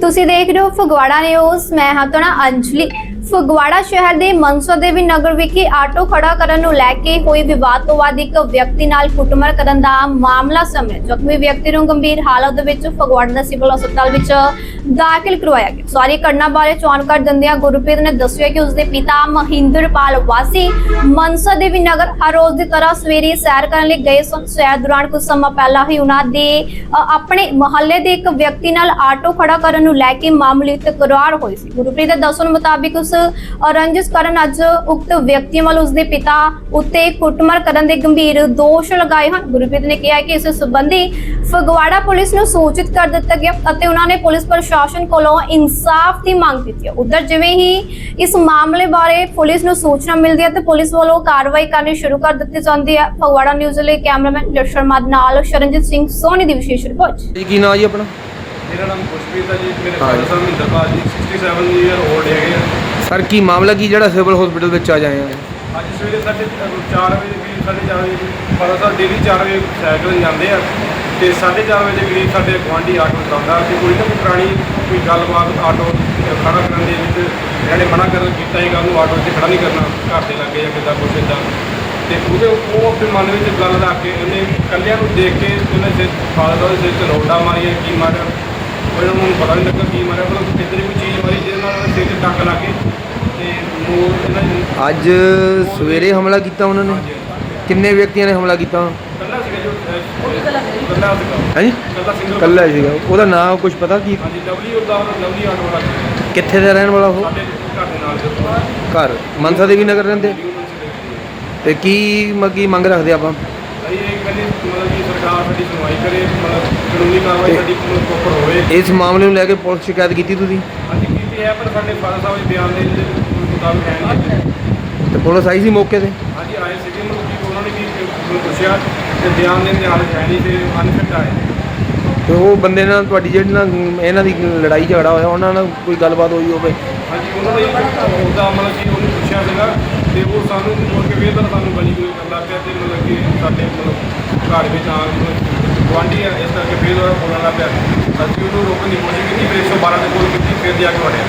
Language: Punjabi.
ਤੁਸੀਂ ਦੇਖ ਰਹੇ ਹੋ ਫਗਵਾੜਾ ਨਿਊਜ਼। ਮੈਂ ਹਾਂ ਤੁਹਾਡਾ ਅੰਜਲੀ। ਫਗਵਾੜਾ ਸ਼ਹਿਰ ਦੇ ਮਨਸਾ ਦੇਵੀ ਨਗਰ ਵਿਖੇ ਆਟੋ ਖੜਾ ਕਰਨ ਨੂੰ ਲੈ ਕੇ ਹੋਈ ਵਿਵਾਦ ਤੋਂ ਬਾਅਦ ਇੱਕ ਵਿਅਕਤੀ ਨਾਲ ਕੁੱਟਮਾਰ ਕਰਨ ਦਾ ਮਾਮਲਾ ਸਾਹਮਣੇ ਜ਼ਖਮੀ ਵਿਅਕਤੀ ਨੂੰ ਗੰਭੀਰ ਹਾਲਤ ਵਿੱਚ ਫਗਵਾੜਾ ਦੇ ਸਿਵਲ ਹਸਪਤਾਲ ਵਿੱਚ ਦਾਖਲ ਕਰਵਾਇਆ ਗਿਆ। ਸਾਰੀ, ਘਟਨਾ ਬਾਰੇ ਜਾਣਕਾਰੀ ਦਿੰਦਿਆਂ ਗੁਰਪ੍ਰੀਤ ਨੇ ਦੱਸਿਆ ਕਿ ਉਸਦੇ ਪਿਤਾ ਮਹਿੰਦਰਪਾਲ ਵਾਸੀ ਮਨਸਾ ਦੇਵੀ ਨਗਰ ਹਰ ਰੋਜ਼ ਦੀ ਤਰ੍ਹਾਂ ਸਵੇਰੇ ਸੈਰ ਕਰਨ ਲਈ ਗਏ ਸਨ। ਸੈਰ ਦੌਰਾਨ ਕੁਝ ਸਮਾਂ ਪਹਿਲਾਂ ਹੀ ਉਹਨਾਂ ਦੇ ਆਪਣੇ ਮੁਹੱਲੇ ਦੇ ਇੱਕ ਵਿਅਕਤੀ ਨਾਲ ਆਟੋ ਖੜਾ ਕਰਨ ਨੂੰ ਲੈ ਕੇ ਮਾਮੂਲੀ ਤਕਰਾਰ ਹੋਈ ਸੀ। ਗੁਰਪ੍ਰੀਤ ਦੇ ਦੱਸਣ ਮੁਤਾਬਿਕ ਉਸ ਰੰਜਿਸ਼ ਕਰਨ ਅੱਜ ਉਕਤ ਵਿਅਕਤੀ ਵੱਲ ਉਸਦੇ ਪਿਤਾ ਉੱਤੇ ਕੁੱਟਮਾਰ ਕਰਨ ਦੇ ਗੰਭੀਰ ਦੋਸ਼ ਲਗਾਏ ਹਨ। ਗੁਰਪ੍ਰੀਤ ਨੇ ਕਿਹਾ ਕਿ ਇਸ ਸੰਬੰਧੀ ਫਗਵਾੜਾ ਪੁਲਿਸ ਨੂੰ ਸੂਚਿਤ ਕਰ ਦਿੱਤਾ ਗਿਆ ਅਤੇ ਉਹਨਾਂ ਨੇ ਪੁਲਿਸ ਪ੍ਰਸ਼ਾਸਨ ਕੋਲੋਂ ਇਨਸਾਫ ਦੀ ਮੰਗ ਕੀਤੀ ਹੈ। ਉਧਰ ਜਿਵੇਂ ਹੀ ਇਸ ਮਾਮਲੇ ਬਾਰੇ ਪੁਲਿਸ ਨੂੰ ਸੂਚਨਾ ਮਿਲਦੀ ਹੈ ਤੇ ਪੁਲਿਸ ਵੱਲੋਂ ਕਾਰਵਾਈ ਕਰਨੀ ਸ਼ੁਰੂ ਕਰ ਦਿੱਤੀ ਜਾਂਦੀ ਹੈ। ਫਗਵਾੜਾ ਨਿਊਜ਼ ਲਈ ਕੈਮਰਾਮੈਨ ਜਸ਼ਨ ਸ਼ਰਮਾ ਨਾਲ ਸ਼ਰਨਜੀਤ ਸਿੰਘ ਸੋਨੀ ਦੀ ਵਿਸ਼ੇਸ਼ ਰਿਪੋਰਟ। ਜੀ ਕੀ ਨਾਂ ਜੀ ਆਪਣਾ? ਮੇਰਾ ਨਾਮ ਖੁਸ਼ਪ੍ਰੀਤ ਹੈ ਜੀ। ਮੇਰੇ ਫਾਦਰ। ਸਾਹਿਬ ਮਹਿੰਦਰਪਾਲ ਜੀ 67 ਈਅਰ 올ਡ ਹੈਗੇ ਆ। ਸਰ ਕੀ ਮਾਮਲਾ ਕੀ ਜਿਹੜਾ ਸਿਵਲ ਹਸਪੀਟਲ ਵਿੱਚ ਆ ਜਾਏ? ਆ ਅੱਜ ਸਵੇਰੇ ਸਾਡੇ 4 ਵਜੇ ਕਰੀਬ ਸਾਢੇ ਚਾਰ ਵਜੇ ਫਾਦਰ ਸਾਹਿਬ ਡੇਲੀ 4 ਵਜੇ ਸਾਈਕਲ ਜਾਂਦੇ ਆ। ਤੇ 4:30 ਵਜੇ ਦੇ ਕਰੀਬ ਸਾਡੇ ਗੁਆਂਢੀ ਆਟੋ ਚਲਾਉਂਦਾ ਤੇ ਕੋਈ ਨਾ ਕੋਈ ਪੁਰਾਣੀ ਕੋਈ ਗੱਲਬਾਤ ਆਟੋ ਖੜਾ ਕਰਨ ਦੇ ਵਿੱਚ ਇਹਨਾਂ ਨੇ ਮਨਾ ਕਰ ਕੀਤਾ ਇਹ ਗੱਲ ਨੂੰ ਆਟੋ 'ਚ ਖੜਾ ਨਹੀਂ ਕਰਨਾ ਘਰ ਦੇ ਲੱਗੇ ਜਾਂ ਕਿੱਦਾਂ ਕੁਛ ਏਦਾਂ। ਤੇ ਉਹਦੇ ਉਹ ਆਪਣੇ ਮਨ ਵਿੱਚ ਗੱਲ ਰੱਖ ਕੇ ਉਹਨੇ ਕੱਲਿਆਂ ਨੂੰ ਦੇਖ ਕੇ ਉਹਨੇ ਸਿਰ ਫਾਦਰ ਸਾਹਿਬ ਦੇ ਸਿਰ 'ਚ ਲੋਡਾ ਮਾਰੀਆ ਕੀ ਮਾਰਿਆ। ਉਹਨਾਂ ਨੂੰ ਪਤਾ ਨਹੀਂ ਲੱਗਾ ਕੀ ਮਾਰਿਆ ਮਤਲਬ ਕਿੱਧਰ ਕੋਈ ਚੀਜ਼ ਮਾਰੀ ਜਿਹਦੇ ਨਾਲ ਉਹਦੇ ਸਿਰ 'ਚ ਟੱਕ ਲੱਗ ਗਈ ਤੇ ਇਹਨਾਂ ਨੇ ਅੱਜ ਸਵੇਰੇ ਹਮਲਾ ਕੀਤਾ ਉਹਨਾਂ ਨੇ? ਕਿੰਨੇ ਵਿਅਕਤੀਆਂ ਨੇ ਹਮਲਾ ਕੀਤਾ? ਕੱਲਾ ਸੀਗਾ ਹਾਂਜੀ ਕੱਲਾ ਸਿੰਗਲ ਕੱਲਾ ਹੀ ਸੀਗਾ। ਉਹਦਾ ਨਾਮ ਕੁਝ ਪਤਾ ਕੀ? ਹਾਂਜੀ ਲਵਲੀ ਉਹਦਾ ਲਵਲੀ ਆਟੋ ਵਾਲਾ। ਕਿੱਥੇ ਦਾ ਰਹਿਣ ਵਾਲਾ ਉਹ? ਸਾਡੇ ਘਰ ਦੇ ਨਾਲ ਜੋ ਘਰ। ਮਨਸਾ ਦੇਵੀ ਨਗਰ ਰਹਿੰਦੇ? ਤੇ ਕੀ ਮੱਗੀ ਮੰਗ ਰੱਖਦੇ ਆਪਾਂ? ਅਸੀਂ ਇਹ ਕਹਿੰਦੇ ਮਤਲਬ ਕਿ ਸਰਕਾਰ ਸਾਡੀ ਸੁਣਵਾਈ ਕਰੇ ਮਤਲਬ ਕਾਨੂੰਨੀ ਕਾਰਵਾਈ ਤੇ- ਸਾਡੀ ਪ੍ਰੋਪਰ ਹੋਵੇ। ਇਸ ਮਾਮਲੇ ਨੂੰ ਲੈ ਕੇ ਪੁਲਿਸ ਸ਼ਿਕਾਇਤ ਕੀਤੀ ਤੁਸੀਂ? ਹਾਂਜੀ ਕੀਤੀ ਹੈ ਪਰ ਸਾਡੇ ਫਾਦਰ ਸਾਹਿਬ ਦੇ ਬਿਆਨ ਦੇ ਮੁਤਾਬਕ ਹੈ ਨਹੀਂ। ਤੇ ਪੁਲਿਸ ਆਈ ਸੀ ਮੌਕੇ ਤੇ? ਹਾਂਜੀ ਆਏ ਸੀਗੇ ਮਤਲਬ ਕਿ ਉਹਨਾਂ ਨੇ ਵੀ ਪੁੱਛਿਆ। ਤੇ ਬਿਆਨ ਦੀ ਹਾਲਤ ਹੈ ਨਹੀਂ ਤੇ ਅਨਫਿਟ ਆਏ ਤੇ ਉਹ ਬੰਦੇ ਨਾਲ ਤੁਹਾਡੀ ਜਿਹੜੀ ਨਾਲ ਇਹਨਾਂ ਦੀ ਲੜਾਈ ਝਗੜਾ ਹੋਇਆ ਉਹਨਾਂ ਨਾਲ ਕੋਈ ਗੱਲਬਾਤ ਹੋਈ ਹੋਵੇ? ਹਾਂਜੀ ਉਹਨਾਂ ਨੇ ਉਹਦਾ ਮਤਲਬ ਕਿ ਉਹਨੂੰ ਪੁੱਛਿਆ ਸੀਗਾ ਤੇ ਉਹ ਸਾਨੂੰ ਮੁੜ ਕੇ ਫੇਰ ਤਾਂ ਸਾਨੂੰ ਗਲੀ ਕੋਈ ਲੱਗ ਪਿਆ ਤੇ ਮਤਲਬ ਕਿ ਸਾਡੇ ਮਤਲਬ ਘਰ ਵਿੱਚ ਆ ਗੁਆਂਢੀ ਆ ਇਸ ਕਰਕੇ ਫੇਰ ਉਹ ਬੋਲਣ ਲੱਗ ਪਿਆ। ਅਸੀਂ ਉਹਨੂੰ ਰੋਕਣ ਦੀ ਕੋਸ਼ਿਸ਼ ਕੀਤੀ ਫਿਰ 112 ਦੇ ਕੋਲ ਕੀਤੀ ਫਿਰ ਜਾ ਕੇ ਵੜਿਆ।